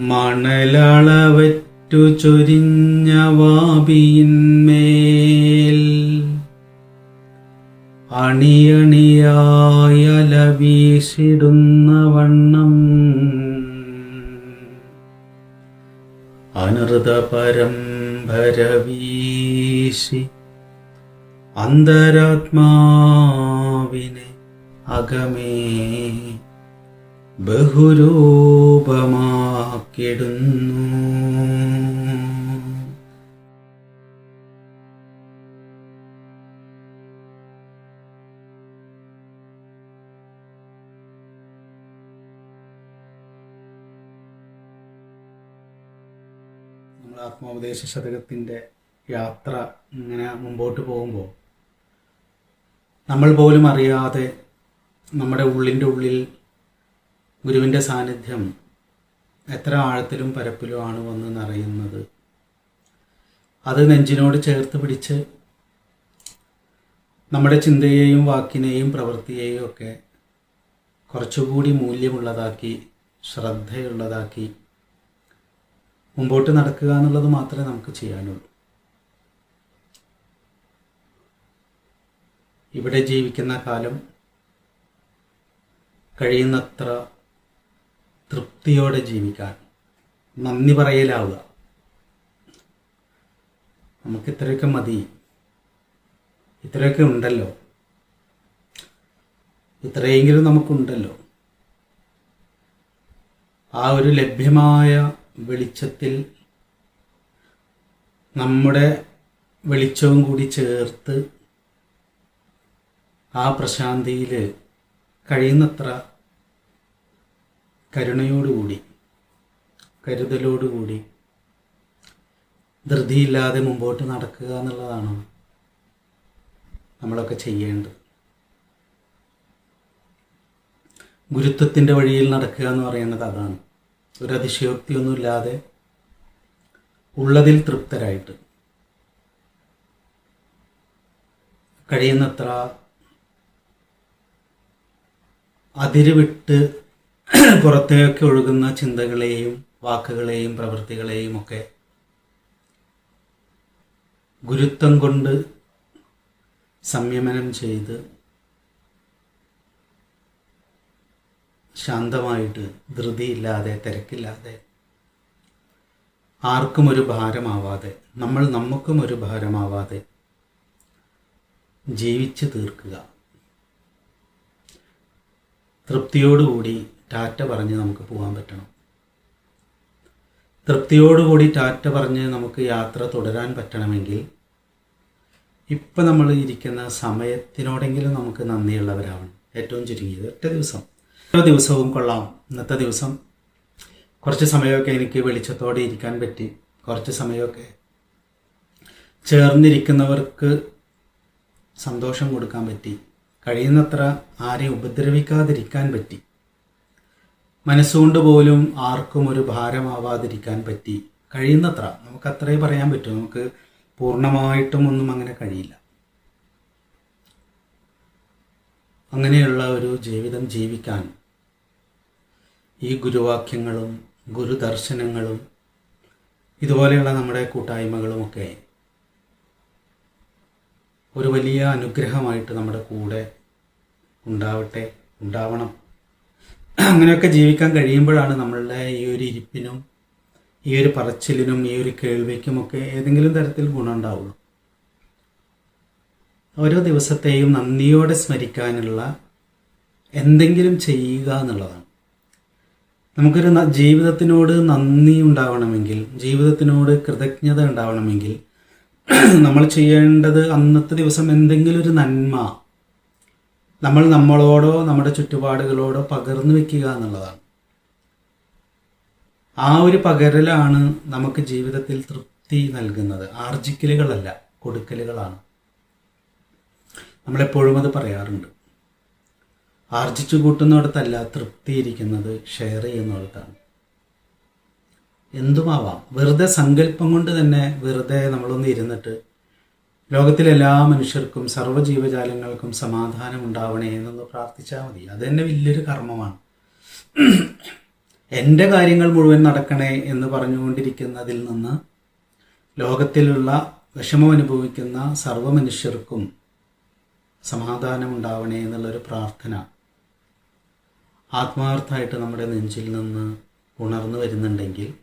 മണലളവറ്റു ചൊരിഞ്ഞ വാബിയിന്മേൽ. അണിയണിയായല വീശിടുന്ന വണ്ണം. അനൃത പരംഭര വീശി അന്തരാത്മാവിനെ അകമേ. ബഹുരൂപമാക്കിടുന്നു ആത്മോപദേശ ശതകത്തിന്റെ യാത്ര ഇങ്ങനെ മുമ്പോട്ട് പോകുമ്പോൾ നമ്മൾ പോലും അറിയാതെ നമ്മുടെ ഉള്ളിന്റെ ഉള്ളിൽ ഗുരുവിന്റെ സാന്നിധ്യം എത്ര ആഴത്തിലും പരപ്പിലും ആണ് വന്ന് നിറയുന്നത്. അത് നെഞ്ചിനോട് ചേർത്ത് പിടിച്ച് നമ്മുടെ ചിന്തയെയും വാക്കിനെയും പ്രവൃത്തിയെയും ഒക്കെ കുറച്ചുകൂടി മൂല്യമുള്ളതാക്കി ശ്രദ്ധയുള്ളതാക്കി മുമ്പോട്ട് നടക്കുക എന്നുള്ളത് മാത്രമേ നമുക്ക് ചെയ്യാനുള്ളൂ. ഇവിടെ ജീവിക്കുന്ന കാലം കഴിയുന്നത്ര തൃപ്തിയോടെ ജീവിക്കാൻ. നന്ദി പറയലാവുക. നമുക്ക് ഇത്രയൊക്കെ മതി. ഇത്രയൊക്കെ ഉണ്ടല്ലോ. ഇത്രയെങ്കിലും നമുക്കുണ്ടല്ലോ. ആ ഒരു ലഭ്യമായ വെളിച്ചത്തിൽ നമ്മുടെ വെളിച്ചവും കൂടി ചേർത്ത് ആ പ്രശാന്തിയിൽ കഴിയുന്നത്ര കരുണയോടുകൂടി കരുതലോടുകൂടി ധൃതിയില്ലാതെ മുമ്പോട്ട് നടക്കുക എന്നുള്ളതാണ് നമ്മളൊക്കെ ചെയ്യേണ്ടത്. ഗുരുത്വത്തിന്റെ വഴിയിൽ നടക്കുക എന്ന് പറയുന്നത് അതാണ്. ഒരു അതിശയോക്തിയൊന്നുമില്ലാതെ ഉള്ളതിൽ തൃപ്തരായിട്ട്. കഴിയുന്നത്ര അതിരുവിട്ട് പുറത്തേക്ക് ഒഴുകുന്ന ചിന്തകളെയും വാക്കുകളെയും പ്രവൃത്തികളെയും ഒക്കെ ഗുരുത്വം കൊണ്ട് സംയമനം ചെയ്ത് ശാന്തമായിട്ട് ധൃതിയില്ലാതെ തിരക്കില്ലാതെ ആർക്കും ഒരു ഭാരമാവാതെ നമ്മൾ നമുക്കും ഒരു ഭാരമാവാതെ ജീവിച്ചു തീർക്കുക. തൃപ്തിയോടുകൂടി ടാറ്റ പറഞ്ഞ് നമുക്ക് പോകാൻ പറ്റണം. തൃപ്തിയോടുകൂടി ടാറ്റ പറഞ്ഞ് നമുക്ക് യാത്ര തുടരാൻ പറ്റണമെങ്കിൽ ഇപ്പം നമ്മൾ ഇരിക്കുന്ന സമയത്തിനോടെങ്കിലും നമുക്ക് നന്ദിയുള്ളവരാവണം. ഏറ്റവും ചുരുങ്ങിയത് ഒറ്റ ദിവസം. ഓരോ ദിവസവും കൊള്ളാം. ഇന്നത്തെ ദിവസം കുറച്ച് സമയമൊക്കെ എനിക്ക് വെളിച്ചത്തോടെ ഇരിക്കാൻ പറ്റി. കുറച്ച് സമയമൊക്കെ ചേർന്നിരിക്കുന്നവർക്ക് സന്തോഷം കൊടുക്കാൻ പറ്റി. കഴിയുന്നത്ര ആരെയും ഉപദ്രവിക്കാതിരിക്കാൻ പറ്റി. മനസ്സുകൊണ്ട് പോലും ആർക്കും ഒരു ഭാരമാവാതിരിക്കാൻ പറ്റി കഴിയുന്നത്ര. നമുക്ക് അത്രേ പറയാൻ പറ്റും. നമുക്ക് പൂർണമായിട്ടും ഒന്നും അങ്ങനെ കഴിയില്ല. അങ്ങനെയുള്ള ഒരു ജീവിതം ജീവിക്കാൻ ഈ ഗുരുവാക്യങ്ങളും ഗുരുദർശനങ്ങളും ഇതുപോലെയുള്ള നമ്മുടെ കൂട്ടായ്മകളുമൊക്കെ ഒരു വലിയ അനുഗ്രഹമായിട്ട് നമ്മുടെ കൂടെ ഉണ്ടാവട്ടെ ഉണ്ടാവണം. അങ്ങനെയൊക്കെ ജീവിക്കാൻ കഴിയുമ്പോഴാണ് നമ്മളുടെ ഈ ഒരു ഇരിപ്പിനും ഈ ഒരു പറച്ചിലിനും ഈ ഒരു കേൾവിക്കുമൊക്കെ ഏതെങ്കിലും തരത്തിൽ ഗുണം ഉണ്ടാവുള്ളൂ ഓരോ ദിവസത്തെയും നന്ദിയോടെ സ്മരിക്കാനുള്ള എന്തെങ്കിലും ചെയ്യുക എന്നുള്ളതാണ്. നമുക്കൊരു ജീവിതത്തിനോട് നന്ദി ഉണ്ടാവണമെങ്കിൽ ജീവിതത്തിനോട് കൃതജ്ഞത ഉണ്ടാവണമെങ്കിൽ നമ്മൾ ചെയ്യേണ്ടത് അന്നത്തെ ദിവസം എന്തെങ്കിലും ഒരു നന്മ നമ്മൾ നമ്മളോടോ നമ്മുടെ ചുറ്റുപാടുകളോടോ പകർന്നു വെക്കുക എന്നുള്ളതാണ്. ആ ഒരു പകരലാണ് നമുക്ക് ജീവിതത്തിൽ തൃപ്തി നൽകുന്നത്. ആർജിക്കലുകളല്ല കൊടുക്കലുകളാണ്. നമ്മളെപ്പോഴും അത് പറയാറുണ്ട്. ആർജിച്ചു കൂട്ടുന്നിടത്തല്ല തൃപ്തി ഇരിക്കുന്നത് ഷെയർ ചെയ്യുന്നിടത്താണ്. എന്തുമാവാം? വെറുതെ സങ്കല്പം കൊണ്ട് തന്നെ വെറുതെ നമ്മളൊന്ന് ഇരുന്നിട്ട് ലോകത്തിലെ എല്ലാ മനുഷ്യർക്കും സർവജീവജാലങ്ങൾക്കും സമാധാനം ഉണ്ടാവണേ എന്നൊന്ന് പ്രാർത്ഥിച്ചാൽ മതി. അത് തന്നെ വലിയൊരു കർമ്മമാണ്. എന്റെ കാര്യങ്ങൾ മുഴുവൻ നടക്കണേ എന്ന് പറഞ്ഞുകൊണ്ടിരിക്കുന്നതിൽ നിന്ന് ലോകത്തിലുള്ള വിഷമം അനുഭവിക്കുന്ന സർവ മനുഷ്യർക്കും സമാധാനം ഉണ്ടാവണേ എന്നുള്ളൊരു പ്രാർത്ഥന ആത്മാർത്ഥമായിട്ട് നമ്മുടെ നെഞ്ചിൽ നിന്ന് ഉണർന്നു വരുന്നുണ്ടെങ്കിൽ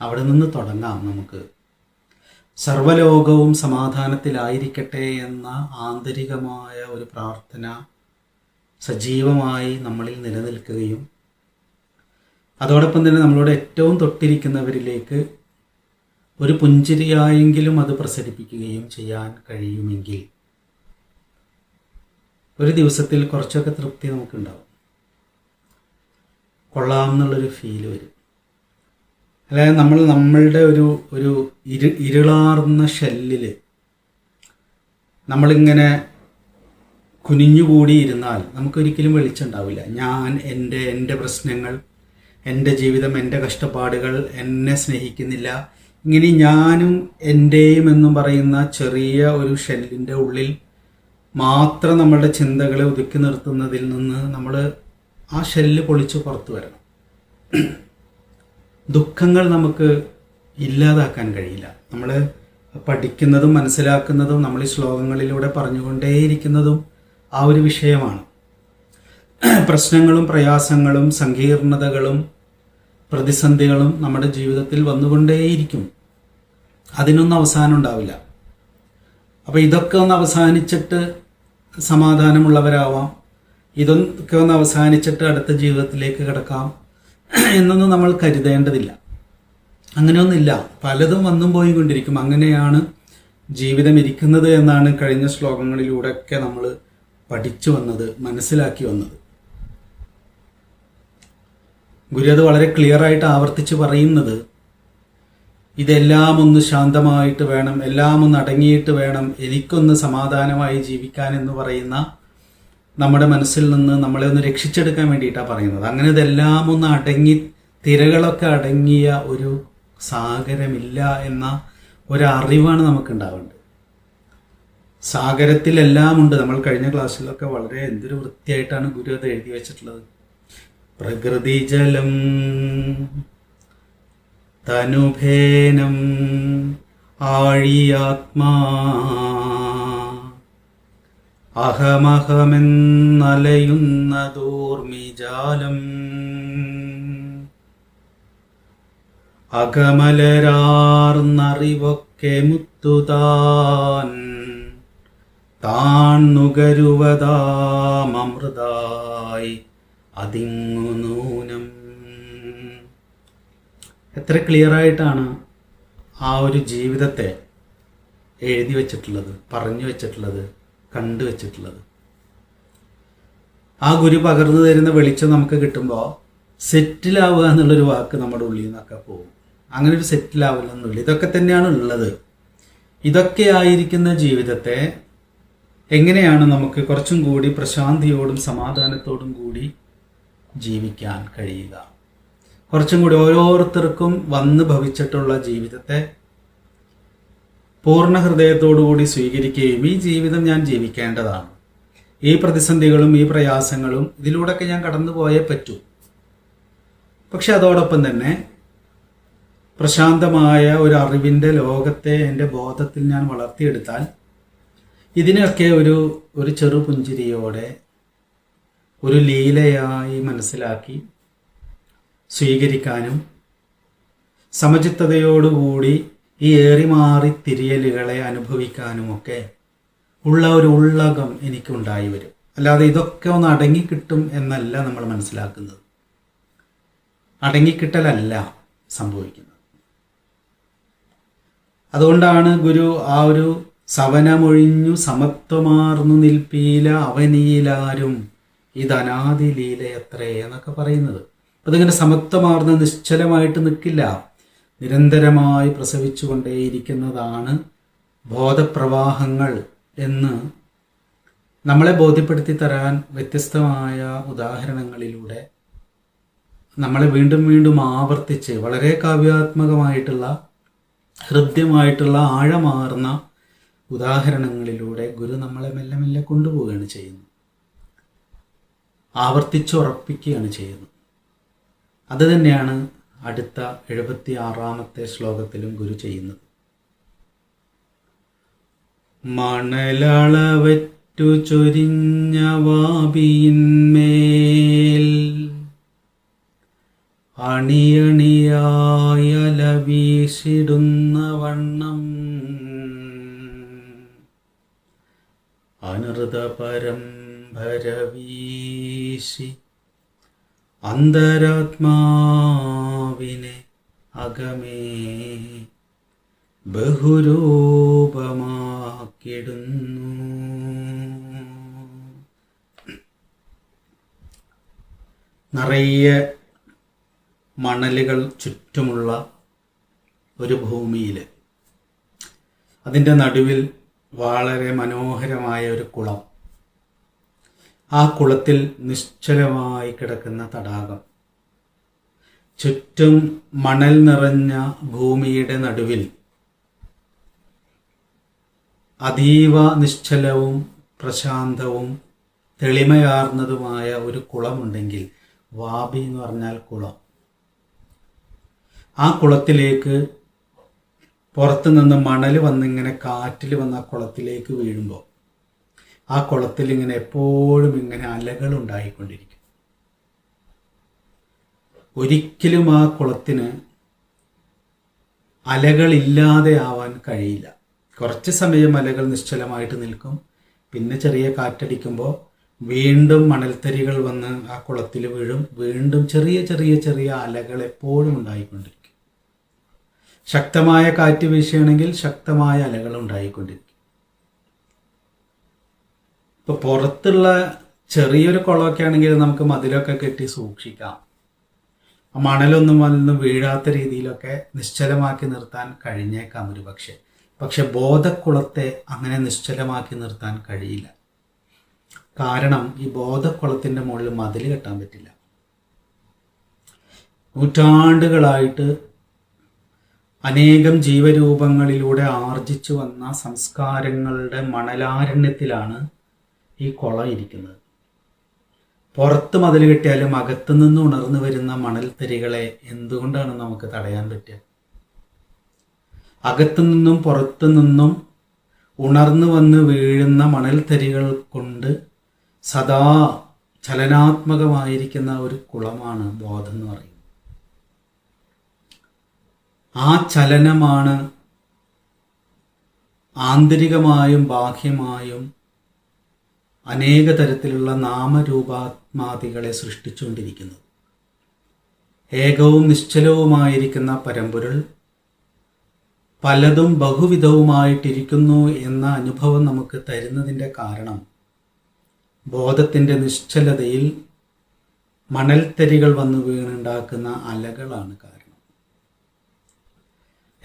അവിടെ നിന്ന് തുടങ്ങാം നമുക്ക്. സർവലോകവും സമാധാനത്തിലായിരിക്കട്ടെ എന്ന ആന്തരികമായ ഒരു പ്രാർത്ഥന സജീവമായി നമ്മളിൽ നിലനിൽക്കുകയും അതോടൊപ്പം തന്നെ നമ്മളോട് ഏറ്റവും തൊട്ടിരിക്കുന്നവരിലേക്ക് ഒരു പുഞ്ചിരിയായെങ്കിലും അത് പ്രസരിപ്പിക്കുകയും ചെയ്യാൻ കഴിയുമെങ്കിൽ ഒരു ദിവസത്തിൽ കുറച്ചൊക്കെ തൃപ്തി നമുക്കുണ്ടാവും. കൊള്ളാം എന്നുള്ളൊരു ഫീൽ വരും. അതായത് നമ്മൾ നമ്മളുടെ ഒരു ഒരു ഇരു ഇരുളാർന്ന ഷെല്ലിൽ നമ്മളിങ്ങനെ കുനിഞ്ഞുകൂടി ഇരുന്നാൽ നമുക്കൊരിക്കലും വെളിച്ചുണ്ടാവില്ല ഞാൻ എന്റെ എന്റെ പ്രശ്നങ്ങൾ എന്റെ ജീവിതം എന്റെ കഷ്ടപ്പാടുകൾ എന്നെ സ്നേഹിക്കുന്നില്ല. ഇങ്ങനെ ഞാനും എന്റെയും എന്നും പറയുന്ന ചെറിയ ഒരു ഷെല്ലിന്റെ ഉള്ളിൽ മാത്രം നമ്മളുടെ ചിന്തകളെ ഒതുക്കി നിർത്തുന്നതിൽ നിന്ന് നമ്മൾ ആ ഷെല്ല് പൊളിച്ച് പുറത്തു വരണം. ദുഃഖങ്ങൾ നമുക്ക് ഇല്ലാതാക്കാൻ കഴിയില്ല. നമ്മൾ പഠിക്കുന്നതും മനസ്സിലാക്കുന്നതും നമ്മൾ ഈ ശ്ലോകങ്ങളിലൂടെ പറഞ്ഞുകൊണ്ടേയിരിക്കുന്നതും ആ ഒരു വിഷയമാണ്. പ്രശ്നങ്ങളും പ്രയാസങ്ങളും സങ്കീർണതകളും പ്രതിസന്ധികളും നമ്മുടെ ജീവിതത്തിൽ വന്നുകൊണ്ടേയിരിക്കും. അതിനൊന്നും അവസാനം ഉണ്ടാവില്ല. അപ്പോൾ ഇതൊക്കെ ഒന്ന് അവസാനിച്ചിട്ട് സമാധാനമുള്ളവരാവാം. ഇതൊക്കെ ഒന്ന് അവസാനിച്ചിട്ട് അടുത്ത ജീവിതത്തിലേക്ക് കിടക്കാം. എന്നൊന്നും നമ്മൾ കരുതേണ്ടതില്ല. അങ്ങനെയൊന്നുമില്ല. പലതും വന്നും പോയി കൊണ്ടിരിക്കും അങ്ങനെയാണ് ജീവിതം ഇരിക്കുന്നത് എന്നാണ് കഴിഞ്ഞ ശ്ലോകങ്ങളിലൂടെയൊക്കെ നമ്മൾ പഠിച്ചു വന്നത് മനസ്സിലാക്കി വന്നത്. ഗുരു അത് വളരെ ക്ലിയർ ആയിട്ട് ആവർത്തിച്ച് പറയുന്നത് ഇതെല്ലാം ഒന്ന് ശാന്തമായിട്ട് വേണം എല്ലാം ഒന്ന് അടങ്ങിയിട്ട് വേണം എനിക്കൊന്ന് സമാധാനമായി ജീവിക്കാൻ എന്ന് പറയുന്ന നമ്മുടെ മനസ്സിൽ നിന്ന് നമ്മളെ ഒന്ന് രക്ഷിച്ചെടുക്കാൻ വേണ്ടിയിട്ടാണ് പറയുന്നത്. അങ്ങനെ ഇതെല്ലാം ഒന്ന് അടങ്ങി തിരകളൊക്കെ അടങ്ങിയ ഒരു സാഗരമില്ല എന്ന ഒരറിവാണ് നമുക്ക് ഉണ്ടാവേണ്ടത് സാഗരത്തിലെല്ലാം ഉണ്ട്. നമ്മൾ കഴിഞ്ഞ ക്ലാസ്സിലൊക്കെ വളരെ എന്തൊരു വൃത്തിയായിട്ടാണ് ഗുരു അത് എഴുതി വെച്ചിട്ടുള്ളത്. പ്രകൃതി ജലം തനുഭേനം ആഴിയാത്മാ അഹമഹമെന്നലയുന്നതോർമിജാലം. അകമലരാർന്നറിവൊക്കെ മുത്തുതാൻ താൻ നുകരുവതാമൃതായി അതിങ്ങു നൂനം. എത്ര ക്ലിയറായിട്ടാണ് ആ ഒരു ജീവിതത്തെ എഴുതി വെച്ചിട്ടുള്ളത് പറഞ്ഞു വെച്ചിട്ടുള്ളത്. കണ്ടു വച്ചിട്ടുള്ളത്. ആ ഗുരു പകർന്നു തരുന്ന വെളിച്ചം നമുക്ക് കിട്ടുമ്പോൾ സെറ്റിലാവുക എന്നുള്ളൊരു വാക്ക് നമ്മുടെ ഉള്ളിൽ നിന്നൊക്കെ പോകും. അങ്ങനെ ഒരു സെറ്റിലാവില്ലെന്നില്ല ഇതൊക്കെ തന്നെയാണ് ഉള്ളത്. ഇതൊക്കെ ആയിരിക്കുന്ന ജീവിതത്തെ എങ്ങനെയാണ് നമുക്ക് കുറച്ചും കൂടി പ്രശാന്തിയോടും സമാധാനത്തോടും കൂടി ജീവിക്കാൻ കഴിയുക? കുറച്ചും കൂടി ഓരോരുത്തർക്കും വന്ന് ഭവിച്ചിട്ടുള്ള ജീവിതത്തെ പൂർണ ഹൃദയത്തോടുകൂടി സ്വീകരിക്കുകയും ഈ ജീവിതം ഞാൻ ജീവിക്കേണ്ടതാണ്. ഈ പ്രതിസന്ധികളും ഈ പ്രയാസങ്ങളും ഇതിലൂടെയൊക്കെ ഞാൻ കടന്നു പോയേ പറ്റൂ. പക്ഷെ അതോടൊപ്പം തന്നെ പ്രശാന്തമായ ഒരു അറിവിന്റെ ലോകത്തെ എന്റെ ബോധത്തിൽ ഞാൻ വളർത്തിയെടുത്താൽ ഇതിനൊക്കെ ഒരു ഒരു ചെറു പുഞ്ചിരിയോടെ ഒരു ലീലയായി മനസ്സിലാക്കി സ്വീകരിക്കാനും സമചിത്തതയോടുകൂടി ഈ ഏറിമാറി തിരിയലുകളെ അനുഭവിക്കാനുമൊക്കെ ഉള്ള ഒരു ഉള്ളകം എനിക്കുണ്ടായി വരും. അല്ലാതെ ഇതൊക്കെ ഒന്ന് അടങ്ങിക്കിട്ടും എന്നല്ല നമ്മൾ മനസ്സിലാക്കുന്നത്. അടങ്ങിക്കിട്ടലല്ല സംഭവിക്കുന്നത്. അതുകൊണ്ടാണ് ഗുരു ആ ഒരു സവനമൊഴിഞ്ഞു സമത്വമാർന്നു നിൽപ്പീല അവനീലാരും ഇതനാദി ലീലയത്രേ എന്നൊക്കെ പറയുന്നത്. അതിങ്ങനെ സമത്വമാർന്ന് നിശ്ചലമായിട്ട് നിൽക്കില്ല. നിരന്തരമായി പ്രസവിച്ചുകൊണ്ടേയിരിക്കുന്നതാണ് ബോധപ്രവാഹങ്ങൾ എന്ന് നമ്മളെ ബോധ്യപ്പെടുത്തി തരാൻ വ്യത്യസ്തമായ ഉദാഹരണങ്ങളിലൂടെ നമ്മളെ വീണ്ടും വീണ്ടും ആവർത്തിച്ച് വളരെ കാവ്യാത്മകമായിട്ടുള്ള ഹൃദ്യമായിട്ടുള്ള ആഴമാർന്ന ഉദാഹരണങ്ങളിലൂടെ ഗുരു നമ്മളെ മെല്ലെ മെല്ലെ കൊണ്ടുപോവുകയാണ് ചെയ്യുന്നത്. ആവർത്തിച്ചുറപ്പിക്കുകയാണ് ചെയ്യുന്നത്. അത് തന്നെയാണ് അടുത്ത എഴുപത്തി ആറാമത്തെ ശ്ലോകത്തിലും ഗുരു ചെയ്യുന്നത് മണലളവറ്റു ചൊരിഞ്ഞ വാബിയിന്മേൽ അണിയണിയായല വീശിടുന്ന വണ്ണം അനൃതപരം പരമ്പര വീശി അന്തരാത്മാവിനെ അകമേ ബഹുരൂപമാക്കിടുന്നു നിറയെ മണലുകൾ ചുറ്റുമുള്ള ഒരു ഭൂമിയിൽ അതിന്റെ നടുവിൽ വളരെ മനോഹരമായ ഒരു കുളം. ആ കുളത്തിൽ നിശ്ചലമായി കിടക്കുന്ന തടാകം. ചുറ്റും മണൽ നിറഞ്ഞ ഭൂമിയുടെ നടുവിൽ അതീവ നിശ്ചലവും പ്രശാന്തവും തെളിമയാർന്നതുമായ ഒരു കുളമുണ്ടെങ്കിൽ വാബി എന്ന് പറഞ്ഞാൽ കുളം. ആ കുളത്തിലേക്ക് പുറത്തുനിന്ന് മണൽ വന്നിങ്ങനെ കാറ്റിൽ വന്ന് കുളത്തിലേക്ക് വീഴുമ്പോൾ ആ കുളത്തിൽ ഇങ്ങനെ എപ്പോഴും ഇങ്ങനെ അലകൾ ഉണ്ടായിക്കൊണ്ടിരിക്കും. ഒരിക്കലും ആ കുളത്തിന് അലകളില്ലാതെ ആവാൻ കഴിയില്ല. കുറച്ച് സമയം അലകൾ നിശ്ചലമായിട്ട് നിൽക്കും. പിന്നെ ചെറിയ കാറ്റടിക്കുമ്പോൾ വീണ്ടും മണൽത്തരികൾ വന്ന് ആ കുളത്തിൽ വീഴും. വീണ്ടും ചെറിയ ചെറിയ ചെറിയ അലകൾ എപ്പോഴും ഉണ്ടായിക്കൊണ്ടിരിക്കും. ശക്തമായ കാറ്റ് വീശുകയാണെങ്കിൽ ശക്തമായ അലകൾ ഉണ്ടായിക്കൊണ്ടിരിക്കും. ഇപ്പൊ പുറത്തുള്ള ചെറിയൊരു കുളമൊക്കെ ആണെങ്കിൽ നമുക്ക് മതിലൊക്കെ കെട്ടി സൂക്ഷിക്കാം. മണലൊന്നും വന്ന് വീഴാത്ത രീതിയിലൊക്കെ നിശ്ചലമാക്കി നിർത്താൻ കഴിഞ്ഞേക്കാം ഒരു പക്ഷെ. പക്ഷെ ബോധക്കുളത്തെ അങ്ങനെ നിശ്ചലമാക്കി നിർത്താൻ കഴിയില്ല. കാരണം ഈ ബോധക്കുളത്തിന്റെ മുകളിൽ മതിൽ കെട്ടാൻ പറ്റില്ല. നൂറ്റാണ്ടുകളായിട്ട് അനേകം ജീവരൂപങ്ങളിലൂടെ ആർജിച്ചു വന്ന സംസ്കാരങ്ങളുടെ മണലാരണ്യത്തിലാണ് ഈ കുളം ഇരിക്കുന്നത്. പുറത്ത് മതിൽ കെട്ടിയാലും അകത്തു നിന്ന് ഉണർന്നു വരുന്ന മണൽ തരികളെ എന്തുകൊണ്ടാണ് നമുക്ക് തടയാൻ പറ്റുക? അകത്തു നിന്നും പുറത്തു നിന്നും ഉണർന്നു വന്ന് വീഴുന്ന മണൽ തരികൾ കൊണ്ട് സദാ ചലനാത്മകമായിരിക്കുന്ന ഒരു കുളമാണ് ബോധം എന്ന് പറയുന്നത്. ആ ചലനമാണ് ആന്തരികമായും ബാഹ്യമായും അനേക തരത്തിലുള്ള നാമരൂപാത്മാദികളെ സൃഷ്ടിച്ചുകൊണ്ടിരിക്കുന്നത് ഏകവും നിശ്ചലവുമായിരിക്കുന്ന പരമ്പൊരുൾ പലതും ബഹുവിധവുമായിട്ടിരിക്കുന്നു എന്ന അനുഭവം നമുക്ക് തരുന്നതിന്റെ കാരണം ബോധത്തിന്റെ നിശ്ചലതയിൽ മണൽത്തരികൾ വന്നു വീണുണ്ടാക്കുന്ന അലകളാണ് കാരണം.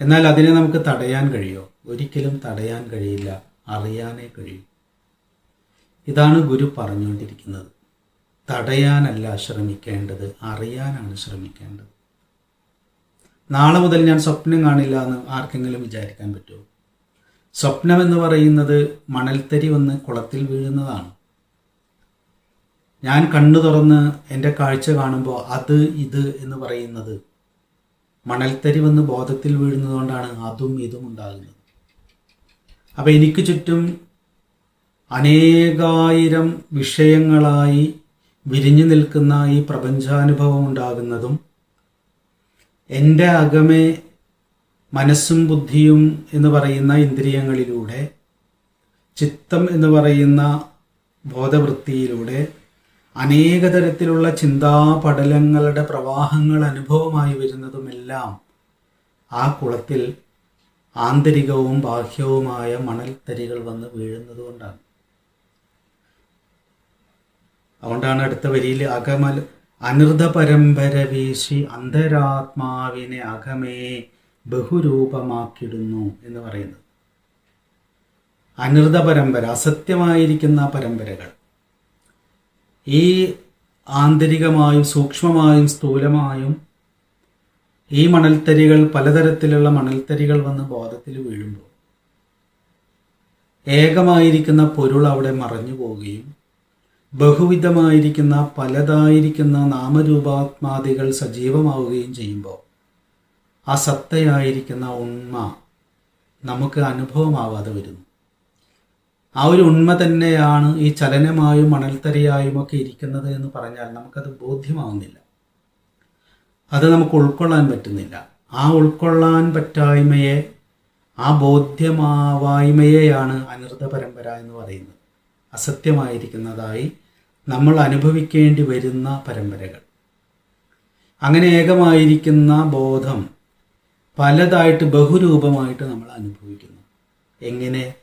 എന്നാൽ അതിനെ നമുക്ക് തടയാൻ കഴിയോ? ഒരിക്കലും തടയാൻ കഴിയില്ല. അറിയാനേ കഴിയൂ. ഇതാണ് ഗുരു പറഞ്ഞുകൊണ്ടിരിക്കുന്നത്. തടയാനല്ല ശ്രമിക്കേണ്ടത് അറിയാനാണ് ശ്രമിക്കേണ്ടത്. നാളെ മുതൽ ഞാൻ സ്വപ്നം കാണില്ല എന്ന് ആർക്കെങ്കിലും വിചാരിക്കാൻ പറ്റുമോ? സ്വപ്നം എന്ന് പറയുന്നത് മണൽത്തരി വന്ന് കുളത്തിൽ വീഴുന്നതാണ്. ഞാൻ കണ്ണു തുറന്ന് എന്റെ കാഴ്ച കാണുമ്പോൾ അത് ഇത് എന്ന് പറയുന്നത് മണൽത്തരി വന്ന് ബോധത്തിൽ വീഴുന്നതുകൊണ്ടാണ് അതും ഇതും ഉണ്ടാകുന്നത്. അപ്പോൾ എനിക്ക് ചുറ്റും അനേകായിരം വിഷയങ്ങളായി വിരിഞ്ഞു നിൽക്കുന്ന ഈ പ്രപഞ്ചാനുഭവം ഉണ്ടാകുന്നതും എന്റെ അകമേ മനസ്സും ബുദ്ധിയും എന്ന് പറയുന്ന ഇന്ദ്രിയങ്ങളിലൂടെ ചിത്തം എന്ന് പറയുന്ന ബോധവൃത്തിയിലൂടെ അനേക തരത്തിലുള്ള ചിന്താപടലങ്ങളുടെ പ്രവാഹങ്ങൾ അനുഭവമായി വരുന്നതുമെല്ലാം ആ കുളത്തിൽ ആന്തരികവും ബാഹ്യവുമായ മണൽത്തരികൾ വന്ന് വീഴുന്നത് കൊണ്ടാണ് അതുകൊണ്ടാണ് അടുത്ത വരിയിൽ അകമൽ. അനൃത പരമ്പര വീശി അന്തരാത്മാവിനെ അകമേ ബഹുരൂപമാക്കിടുന്നു എന്ന് പറയുന്നത്. അനൃത പരമ്പര അസത്യമായിരിക്കുന്ന പരമ്പരകൾ. ഈ ആന്തരികമായും സൂക്ഷ്മമായും സ്ഥൂലമായും ഈ മണൽത്തരികൾ പലതരത്തിലുള്ള മണൽത്തരികൾ വന്ന് ബോധത്തിൽ വീഴുമ്പോൾ ഏകമായിരിക്കുന്ന പൊരുൾ അവിടെ മറഞ്ഞു പോവുകയും ബഹുവിധമായിരിക്കുന്ന പലതായിരിക്കുന്ന നാമരൂപാത്മാദികൾ സജീവമാവുകയും ചെയ്യുമ്പോൾ ആ സത്തയായിരിക്കുന്ന ഉണ്മ നമുക്ക് അനുഭവമാവാതെ വരുന്നു. ആ ഒരു ഉണ്മ തന്നെയാണ് ഈ ചലനമായും മണൽത്തരയായും ഒക്കെ ഇരിക്കുന്നത് എന്ന് പറഞ്ഞാൽ നമുക്കത് ബോധ്യമാവുന്നില്ല. അത് നമുക്ക് ഉൾക്കൊള്ളാൻ പറ്റുന്നില്ല. ആ ഉൾക്കൊള്ളാൻ പറ്റായ്മയെ ആ ബോധ്യമാവായ്മയെയാണ് അനൃത പരമ്പര എന്ന് പറയുന്നത്. അസത്യമായിരിക്കുന്നതായി നമ്മൾ അനുഭവിക്കേണ്ടി വരുന്ന പരമ്പരകൾ. അങ്ങനെ ഏകമായിരിക്കുന്ന ബോധം പലതായിട്ട് ബഹുരൂപമായിട്ട് നമ്മൾ അനുഭവിക്കുന്നു. എങ്ങനെ?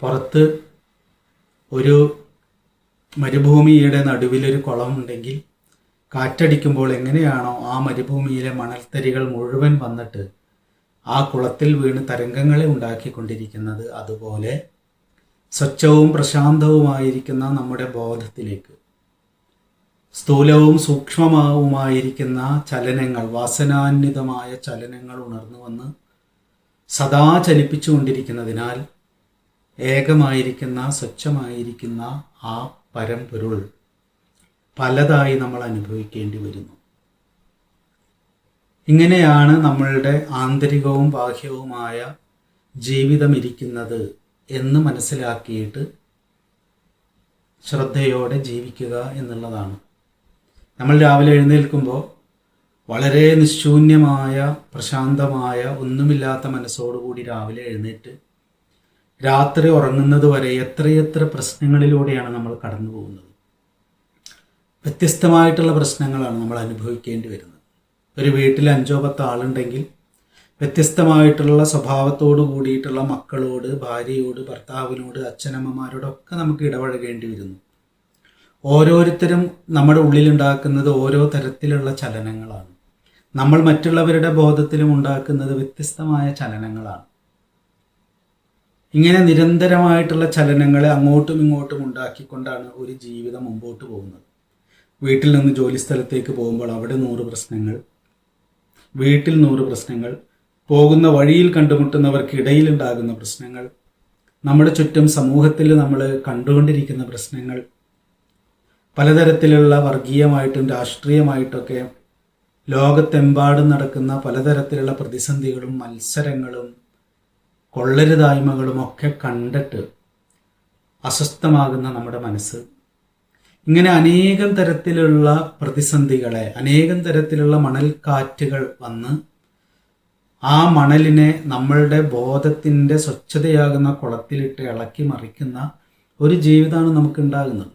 പുറത്ത് ഒരു മരുഭൂമിയുടെ നടുവിലൊരു കുളം ഉണ്ടെങ്കിൽ കാറ്റടിക്കുമ്പോൾ എങ്ങനെയാണോ ആ മരുഭൂമിയിലെ മണൽത്തരികൾ മുഴുവൻ വന്നിട്ട് ആ കുളത്തിൽ വീണ് തരംഗങ്ങളെ ഉണ്ടാക്കിക്കൊണ്ടിരിക്കുന്നത്. അതുപോലെ സ്വച്ഛവും പ്രശാന്തവുമായിരിക്കുന്ന നമ്മുടെ ബോധത്തിലേക്ക്. സ്ഥൂലവും സൂക്ഷ്മവുമായിരിക്കുന്ന ചലനങ്ങൾ വാസനാന്വിതമായ ചലനങ്ങൾ ഉണർന്നു വന്ന് സദാ ചലിപ്പിച്ചുകൊണ്ടിരിക്കുന്നതിനാൽ ഏകമായിരിക്കുന്ന സ്വച്ഛമായിരിക്കുന്ന ആ പരമ്പൊരുൾ പലതായി നമ്മൾ അനുഭവിക്കേണ്ടി വരുന്നു. ഇങ്ങനെയാണ് നമ്മളുടെ ആന്തരികവും ബാഹ്യവുമായ ജീവിതം ഇരിക്കുന്നത്. എന്ന് മനസ്സിലാക്കിയിട്ട് ശ്രദ്ധയോടെ ജീവിക്കുക എന്നുള്ളതാണ്. നമ്മൾ രാവിലെ എഴുന്നേൽക്കുമ്പോൾ വളരെ നിശൂന്യമായ പ്രശാന്തമായ ഒന്നുമില്ലാത്ത മനസ്സോടുകൂടി രാവിലെ എഴുന്നേറ്റ് രാത്രി ഉറങ്ങുന്നത് വരെ എത്രയെത്ര പ്രശ്നങ്ങളിലൂടെയാണ് നമ്മൾ കടന്നു പോകുന്നത്. വ്യത്യസ്തമായിട്ടുള്ള പ്രശ്നങ്ങളാണ് നമ്മൾ അനുഭവിക്കേണ്ടി വരുന്നത്. ഒരു വീട്ടിൽ അഞ്ചോ പത്തോ ആളുണ്ടെങ്കിൽ വ്യത്യസ്തമായിട്ടുള്ള സ്വഭാവത്തോട് കൂടിയിട്ടുള്ള മക്കളോട് ഭാര്യയോട് ഭർത്താവിനോട് അച്ഛനമ്മമാരോടൊക്കെ നമുക്ക് ഇടപഴകേണ്ടി വരുന്നു. ഓരോരുത്തരും നമ്മുടെ ഉള്ളിലുണ്ടാക്കുന്നത് ഓരോ തരത്തിലുള്ള ചലനങ്ങളാണ്. നമ്മൾ മറ്റുള്ളവരുടെ ബോധത്തിലും ഉണ്ടാക്കുന്നത് വ്യത്യസ്തമായ ചലനങ്ങളാണ്. ഇങ്ങനെ നിരന്തരമായിട്ടുള്ള ചലനങ്ങളെ അങ്ങോട്ടും ഇങ്ങോട്ടും ഉണ്ടാക്കിക്കൊണ്ടാണ് ഒരു ജീവിതം മുമ്പോട്ട് പോകുന്നത്. വീട്ടിൽ നിന്ന് ജോലി സ്ഥലത്തേക്ക് പോകുമ്പോൾ അവിടെ നൂറ് പ്രശ്നങ്ങൾ വീട്ടിൽ നൂറ് പ്രശ്നങ്ങൾ പോകുന്ന വഴിയിൽ കണ്ടുമുട്ടുന്നവർക്കിടയിൽ ഉണ്ടാകുന്ന പ്രശ്നങ്ങൾ നമ്മുടെ ചുറ്റും സമൂഹത്തിൽ നമ്മൾ കണ്ടുകൊണ്ടിരിക്കുന്ന പ്രശ്നങ്ങൾ പലതരത്തിലുള്ള വർഗീയമായിട്ടും രാഷ്ട്രീയമായിട്ടൊക്കെ ലോകത്തെമ്പാടും നടക്കുന്ന പലതരത്തിലുള്ള പ്രതിസന്ധികളും മത്സരങ്ങളും കൊള്ളരുതായ്മകളും ഒക്കെ കണ്ടിട്ട് അസ്വസ്ഥമാകുന്ന നമ്മുടെ മനസ്സ്. ഇങ്ങനെ അനേകം തരത്തിലുള്ള പ്രതിസന്ധികളെ അനേകം തരത്തിലുള്ള മണൽക്കാറ്റുകൾ വന്ന് ആ മണലിനെ നമ്മളുടെ ബോധത്തിന്റെ സ്വച്ഛതയാകുന്ന കുളത്തിലിട്ട് ഇളക്കി മറിക്കുന്ന ഒരു ജീവിതമാണ് നമുക്ക് ഉണ്ടാകുന്നത്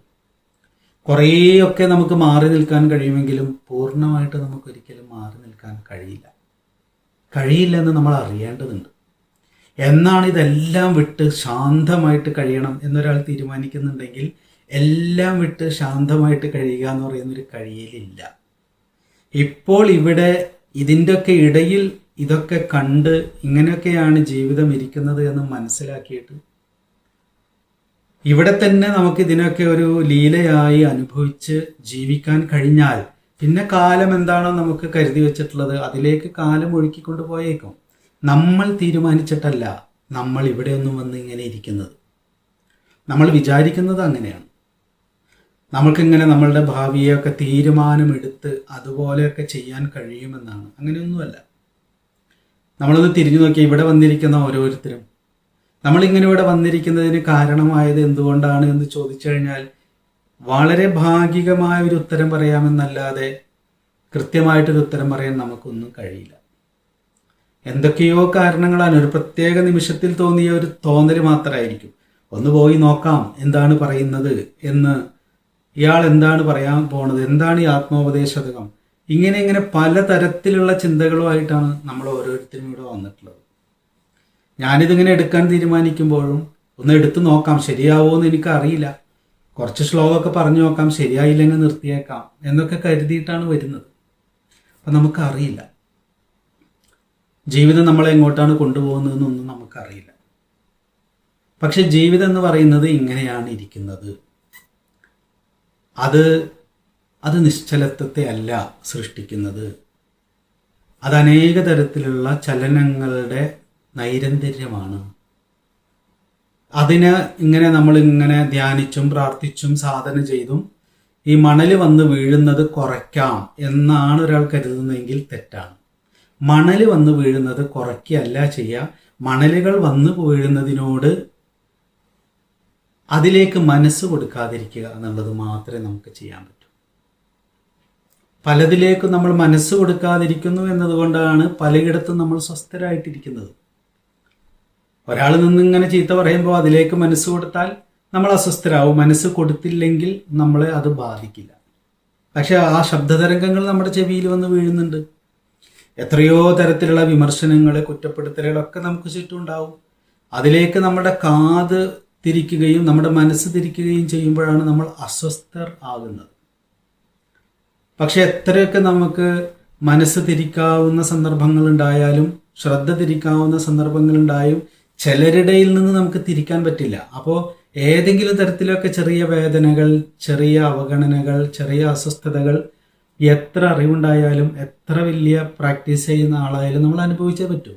കുറേയൊക്കെ നമുക്ക് മാറി നിൽക്കാൻ കഴിയുമെങ്കിലും പൂർണമായിട്ട് നമുക്ക് ഒരിക്കലും മാറി നിൽക്കാൻ കഴിയില്ല. കഴിയില്ലെന്ന് നമ്മൾ അറിയേണ്ടതുണ്ട്. എന്നാണ് ഇതെല്ലാം വിട്ട് ശാന്തമായിട്ട് കഴിയണം എന്നൊരാൾ തീരുമാനിക്കുന്നുണ്ടെങ്കിൽ എല്ലാം വിട്ട് ശാന്തമായിട്ട് കഴിയുക എന്ന് പറയുന്നൊരു കഴിയലില്ല. ഇപ്പോൾ ഇവിടെ ഇതിന്റെയൊക്കെ ഇടയിൽ ഇതൊക്കെ കണ്ട് ഇങ്ങനെയൊക്കെയാണ് ജീവിതം ഇരിക്കുന്നത് എന്ന് മനസ്സിലാക്കിയിട്ട് ഇവിടെ തന്നെ നമുക്ക് ഇതിനൊക്കെ ഒരു ലീലയായി അനുഭവിച്ച് ജീവിക്കാൻ കഴിഞ്ഞാൽ പിന്നെ കാലം എന്താണോ നമുക്ക് കരുതി വെച്ചിട്ടുള്ളത് അതിലേക്ക് കാലം ഒഴുക്കിക്കൊണ്ട് പോയേക്കും. നമ്മൾ തീരുമാനിച്ചിട്ടല്ല നമ്മൾ ഇവിടെ ഒന്നും വന്ന് ഇങ്ങനെ ഇരിക്കുന്നത്. നമ്മൾ വിചാരിക്കുന്നത് അങ്ങനെയാണ്. നമ്മൾക്കിങ്ങനെ നമ്മളുടെ ഭാവിയൊക്കെ തീരുമാനമെടുത്ത് അതുപോലെയൊക്കെ ചെയ്യാൻ കഴിയുമെന്നാണ്. അങ്ങനെയൊന്നുമല്ല. നമ്മളൊന്ന് തിരിഞ്ഞു നോക്കി ഇവിടെ വന്നിരിക്കുന്ന ഓരോരുത്തരും. നമ്മളിങ്ങനെ ഇവിടെ വന്നിരിക്കുന്നതിന് കാരണമായത് എന്തുകൊണ്ടാണ് എന്ന് ചോദിച്ചു കഴിഞ്ഞാൽ വളരെ ഭാഗികമായ ഒരു ഉത്തരം പറയാമെന്നല്ലാതെ കൃത്യമായിട്ടൊരു ഉത്തരം പറയാൻ നമുക്കൊന്നും കഴിയില്ല. എന്തൊക്കെയോ കാരണങ്ങളാണ്. ഒരു പ്രത്യേക നിമിഷത്തിൽ തോന്നിയ ഒരു തോന്നൽ മാത്രമായിരിക്കും ഒന്ന് പോയി നോക്കാം എന്താണ് പറയുന്നത് എന്ന് ഇയാൾ എന്താണ് പറയാൻ പോണത്? എന്താണ് ഈ ആത്മോപദേശതകം ഇങ്ങനെ ഇങ്ങനെ പലതരത്തിലുള്ള ചിന്തകളുമായിട്ടാണ് നമ്മൾ ഓരോരുത്തരും ഇവിടെ വന്നിട്ടുള്ളത്. ഞാനിതിങ്ങനെ എടുക്കാൻ തീരുമാനിക്കുമ്പോഴും ഒന്ന് എടുത്തു നോക്കാം ശരിയാവോ എന്ന് എനിക്കറിയില്ല. കുറച്ച് ശ്ലോകമൊക്കെ പറഞ്ഞു നോക്കാം ശരിയായില്ലെങ്കിൽ നിർത്തിയേക്കാം എന്നൊക്കെ കരുതിയിട്ടാണ് വരുന്നത്. അപ്പം നമുക്കറിയില്ല. ജീവിതം നമ്മളെ എങ്ങോട്ടാണ് കൊണ്ടുപോകുന്നതെന്നൊന്നും നമുക്കറിയില്ല. പക്ഷെ ജീവിതം എന്ന് പറയുന്നത് ഇങ്ങനെയാണ് ഇരിക്കുന്നത്. അത് അത് നിശ്ചലത്വത്തെ അല്ല സൃഷ്ടിക്കുന്നത്. അത് അനേക തരത്തിലുള്ള ചലനങ്ങളുടെ നൈരന്തര്യമാണ്. അതിന് ഇങ്ങനെ നമ്മൾ ഇങ്ങനെ ധ്യാനിച്ചും പ്രാർത്ഥിച്ചും സാധന ചെയ്തും ഈ മണൽ വന്ന് വീഴുന്നത് കുറയ്ക്കാം എന്നാണ് ഒരാൾ കരുതുന്നതെങ്കിൽ തെറ്റാണ്. മണൽ വന്ന് വീഴുന്നത് കുറയ്ക്കുകയല്ല ചെയ്യുക. മണലുകൾ വന്ന് വീഴുന്നതിനോട് അതിലേക്ക് മനസ്സ് കൊടുക്കാതിരിക്കുക എന്നുള്ളത് മാത്രമേ നമുക്ക് ചെയ്യാൻ പറ്റൂ. പലതിലേക്കും നമ്മൾ മനസ്സ് കൊടുക്കാതിരിക്കുന്നു എന്നതുകൊണ്ടാണ് പലയിടത്തും നമ്മൾ സ്വസ്ഥരായിട്ടിരിക്കുന്നത്. ഒരാൾ നിന്നിങ്ങനെ ചീത്ത പറയുമ്പോൾ അതിലേക്ക് മനസ്സ് കൊടുത്താൽ നമ്മൾ അസ്വസ്ഥരാകും മനസ്സ് കൊടുത്തില്ലെങ്കിൽ നമ്മളെ അത് ബാധിക്കില്ല. പക്ഷെ ആ ശബ്ദതരംഗങ്ങൾ നമ്മുടെ ചെവിയിൽ വന്ന് വീഴുന്നുണ്ട്. എത്രയോ തരത്തിലുള്ള വിമർശനങ്ങൾ കുറ്റപ്പെടുത്തലുകളൊക്കെ നമുക്ക് ചുറ്റുമുണ്ടാവും. അതിലേക്ക് നമ്മുടെ കാത് തിരിക്കുകയും നമ്മുടെ മനസ്സ് തിരിക്കുകയും ചെയ്യുമ്പോഴാണ് നമ്മൾ അസ്വസ്ഥർ ആകുന്നത്. പക്ഷെ എത്രയൊക്കെ നമുക്ക് മനസ്സ് തിരിക്കാവുന്ന സന്ദർഭങ്ങൾ ഉണ്ടായാലും ശ്രദ്ധ തിരിക്കാവുന്ന സന്ദർഭങ്ങൾ ഉണ്ടായും ചിലരുടെയിൽ നിന്ന് നമുക്ക് തിരിക്കാൻ പറ്റില്ല. അപ്പോൾ ഏതെങ്കിലും തരത്തിലൊക്കെ ചെറിയ വേദനകൾ ചെറിയ അവഗണനകൾ ചെറിയ അസ്വസ്ഥതകൾ എത്ര അറിവുണ്ടായാലും എത്ര വലിയ പ്രാക്ടീസ് ചെയ്യുന്ന ആളായാലും നമ്മൾ അനുഭവിച്ചേ പറ്റൂ.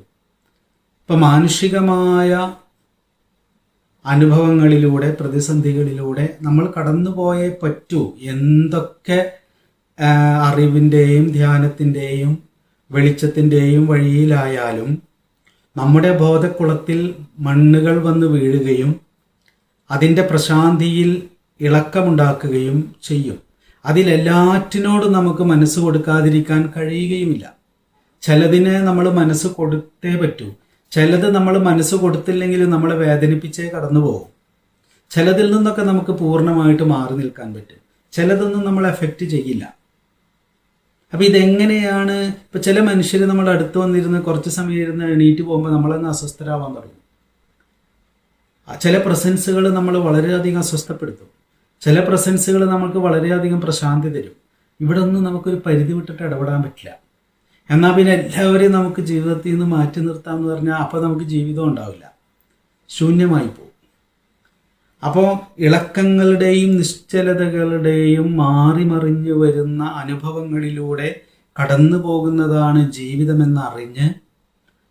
ഇപ്പം മാനുഷികമായ അനുഭവങ്ങളിലൂടെ പ്രതിസന്ധികളിലൂടെ നമ്മൾ കടന്നുപോയേ പറ്റൂ. എന്തൊക്കെ അറിവിന്റെയും ധ്യാനത്തിന്റെയും വെളിച്ചത്തിന്റെയും വഴിയിലായാലും നമ്മുടെ ബോധക്കുളത്തിൽ മണ്ണുകൾ വന്ന് വീഴുകയും അതിന്റെ പ്രശാന്തിയിൽ ഇളക്കമുണ്ടാക്കുകയും ചെയ്യും. അതിലെല്ലാറ്റിനോടും നമുക്ക് മനസ്സ് കൊടുക്കാതിരിക്കാൻ കഴിയുകയുമില്ല. ചിലതിന് നമ്മൾ മനസ്സ് കൊടുത്തേ പറ്റൂ. ചിലത് നമ്മൾ മനസ്സ് കൊടുത്തില്ലെങ്കിൽ നമ്മളെ വേദനിപ്പിച്ചേ കടന്നു പോകും. ചിലതിൽ നിന്നൊക്കെ നമുക്ക് പൂർണമായിട്ട് മാറി നിൽക്കാൻ പറ്റും. ചിലതൊന്നും നമ്മൾ എഫക്റ്റ് ചെയ്യില്ല. അപ്പൊ ഇതെങ്ങനെയാണ്? ഇപ്പൊ ചില മനുഷ്യർ നമ്മുടെ അടുത്ത് വന്നിരുന്ന് കുറച്ച് സമയം ഇരുന്ന് എണീറ്റ് പോകുമ്പോൾ നമ്മളങ്ങ് അസ്വസ്ഥരാവാൻ തുടങ്ങും. ചില പ്രസൻസുകൾ നമ്മൾ വളരെയധികം അസ്വസ്ഥപ്പെടുത്തും. ചില പ്രസൻസുകൾ നമുക്ക് വളരെയധികം പ്രശാന്തി തരും. ഇവിടെ ഒന്നും നമുക്കൊരു പരിധി വിട്ടിട്ട് ഇടപെടാൻ പറ്റില്ല. എന്നാൽ പിന്നെ എല്ലാവരെയും നമുക്ക് ജീവിതത്തിൽ നിന്ന് മാറ്റി നിർത്താമെന്ന് പറഞ്ഞാൽ അപ്പോൾ നമുക്ക് ജീവിതം ഉണ്ടാവില്ല. ശൂന്യമായി പോകും. അപ്പോൾ ഇളക്കങ്ങളുടെയും നിശ്ചലതകളുടെയും മാറി മറിഞ്ഞു വരുന്ന അനുഭവങ്ങളിലൂടെ കടന്നു പോകുന്നതാണ് ജീവിതമെന്നറിഞ്ഞ്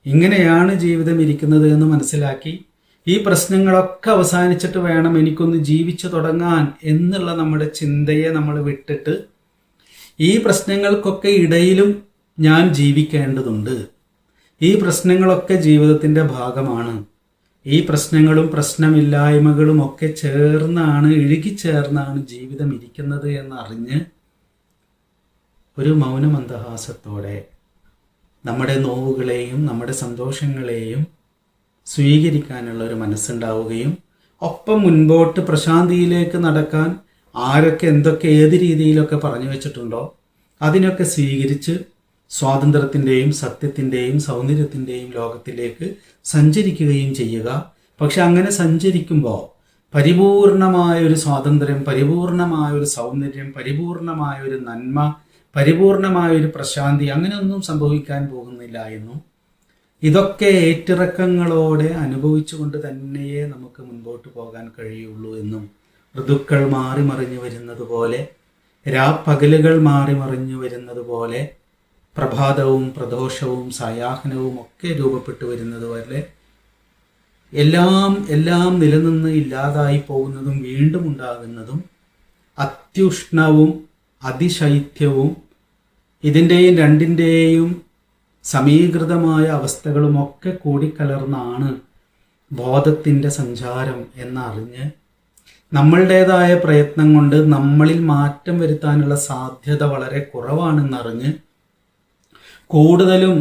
ഇങ്ങനെയാണ് ജീവിതം ഇരിക്കുന്നത് എന്ന് മനസ്സിലാക്കി ഈ പ്രശ്നങ്ങളൊക്കെ അവസാനിച്ചിട്ട് വേണം എനിക്കൊന്ന് ജീവിച്ചു തുടങ്ങാൻ എന്നുള്ള നമ്മുടെ ചിന്തയെ നമ്മൾ വിട്ടിട്ട് ഈ പ്രശ്നങ്ങൾക്കൊക്കെ ഇടയിലും ഞാൻ ജീവിക്കേണ്ടതുണ്ട്. ഈ പ്രശ്നങ്ങളൊക്കെ ജീവിതത്തിന്റെ ഭാഗമാണ്. ഈ പ്രശ്നങ്ങളും പ്രശ്നമില്ലായ്മകളും ഒക്കെ ചേർന്നാണ് ഇഴുകിച്ചേർന്നാണ് ജീവിതം ഇരിക്കുന്നത് എന്നറിഞ്ഞ് ഒരു മൗനമന്ദഹാസത്തോടെ നമ്മുടെ നോവുകളെയും നമ്മുടെ സന്തോഷങ്ങളെയും സ്വീകരിക്കാനുള്ള ഒരു മനസ്സുണ്ടാവുകയും ഒപ്പം മുൻപോട്ട് പ്രശാന്തിയിലേക്ക് നടക്കാൻ ആരൊക്കെ എന്തൊക്കെ ഏത് രീതിയിലൊക്കെ പറഞ്ഞു വെച്ചിട്ടുണ്ടോ അതിനൊക്കെ സ്വീകരിച്ച് സ്വാതന്ത്ര്യത്തിന്റെയും സത്യത്തിന്റെയും സൗന്ദര്യത്തിന്റെയും ലോകത്തിലേക്ക് സഞ്ചരിക്കുകയും ചെയ്യുക. പക്ഷെ അങ്ങനെ സഞ്ചരിക്കുമ്പോൾ പരിപൂർണമായ ഒരു സ്വാതന്ത്ര്യം പരിപൂർണമായ ഒരു സൗന്ദര്യം പരിപൂർണമായ ഒരു നന്മ പരിപൂർണമായ ഒരു പ്രശാന്തി അങ്ങനെയൊന്നും സംഭവിക്കാൻ പോകുന്നില്ല എന്നും ഇതൊക്കെ ഏറ്റിറക്കങ്ങളോടെ അനുഭവിച്ചുകൊണ്ട് തന്നെയേ നമുക്ക് മുൻപോട്ട് പോകാൻ കഴിയുള്ളൂ എന്നും ഋതുക്കൾ മാറി മറിഞ്ഞു വരുന്നത് പോലെ രാപ്പകലുകൾ മാറി മറിഞ്ഞു വരുന്നത് പോലെ പ്രഭാതവും പ്രദോഷവും സായാഹ്നവും ഒക്കെ രൂപപ്പെട്ടു വരുന്നത് വരെ എല്ലാം എല്ലാം നിലനിന്ന് ഇല്ലാതായി പോകുന്നതും വീണ്ടും ഉണ്ടാകുന്നതും അത്യുഷ്ണവും അതിശൈത്യവും ഇതിന്റെയും രണ്ടിന്റെയും സമീകൃതമായ അവസ്ഥകളുമൊക്കെ കൂടിക്കലർന്നാണ് ബോധത്തിന്റെ സഞ്ചാരം എന്നറിഞ്ഞ് നമ്മളുടേതായ പ്രയത്നം കൊണ്ട് നമ്മളിൽ മാറ്റം വരുത്താനുള്ള സാധ്യത വളരെ കുറവാണെന്നറിഞ്ഞ് കൂടുതലും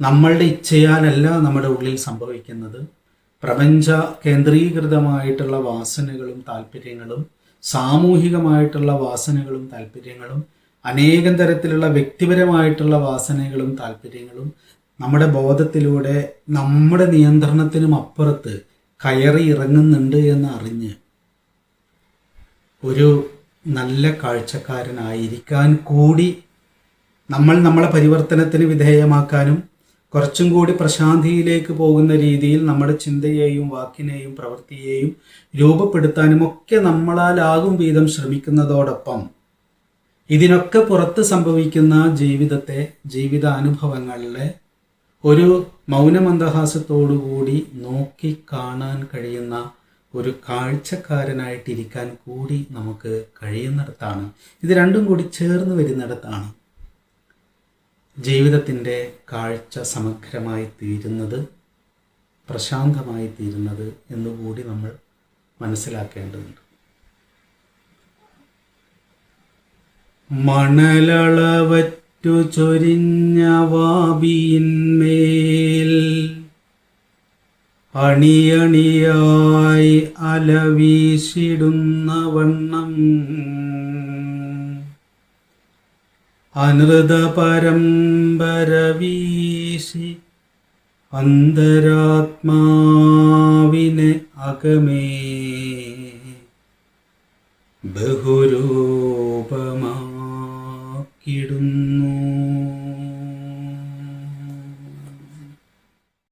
നമ്മളുടെ ഇച്ഛയാലല്ല നമ്മുടെ ഉള്ളിൽ സംഭവിക്കുന്നത്. പ്രപഞ്ച കേന്ദ്രീകൃതമായിട്ടുള്ള വാസനകളും താല്പര്യങ്ങളും സാമൂഹികമായിട്ടുള്ള വാസനകളും താല്പര്യങ്ങളും അനേകം തരത്തിലുള്ള വ്യക്തിപരമായിട്ടുള്ള വാസനകളും താല്പര്യങ്ങളും നമ്മുടെ ബോധത്തിലൂടെ നമ്മുടെ നിയന്ത്രണത്തിനും അപ്പുറത്ത് കയറി ഇറങ്ങുന്നുണ്ട് എന്ന് അറിഞ്ഞ് ഒരു നല്ല കാഴ്ചക്കാരനായിരിക്കാൻ കൂടി നമ്മൾ നമ്മളെ പരിവർത്തനത്തിന് വിധേയമാക്കാനും കുറച്ചും കൂടി പ്രശാന്തിയിലേക്ക് പോകുന്ന രീതിയിൽ നമ്മുടെ ചിന്തയെയും വാക്കിനെയും പ്രവൃത്തിയെയും രൂപപ്പെടുത്താനും ഒക്കെ നമ്മളാലാകും വീതം ശ്രമിക്കുന്നതോടൊപ്പം ഇതിനൊക്കെ പുറത്ത് സംഭവിക്കുന്ന ജീവിതത്തെ ജീവിതാനുഭവങ്ങളിലെ ഒരു മൗനമന്ദഹാസത്തോടുകൂടി നോക്കി കാണാൻ കഴിയുന്ന ഒരു കാഴ്ചക്കാരനായിട്ടിരിക്കാൻ കൂടി നമുക്ക് കഴിയുന്നിടത്താണ്. ഇത് രണ്ടും കൂടി ചേർന്ന് വരുന്നിടത്താണ്. ജീവിതത്തിന്റെ കാഴ്ച സമഗ്രമായി തീരുന്നത് പ്രശാന്തമായി തീരുന്നത് എന്നുകൂടി നമ്മൾ മനസ്സിലാക്കേണ്ടതുണ്ട്. മണലളവറ്റു ചൊരിഞ്ഞ വാബിയിന്മേൽ അണിയണിയായി അലവീശിടുന്ന വണ്ണം അനൃത പരമ്പരവീസി അന്തരാത്മാവിനെ അകമേ. ബഹുരൂപമാ